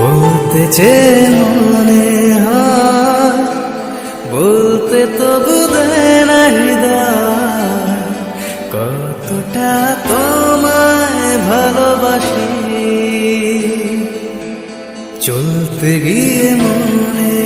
বলতে যে মনে হয় বলতে তো বুঝে কতটা তোমায় ভালোবাসি। চলতে গিয়ে মনে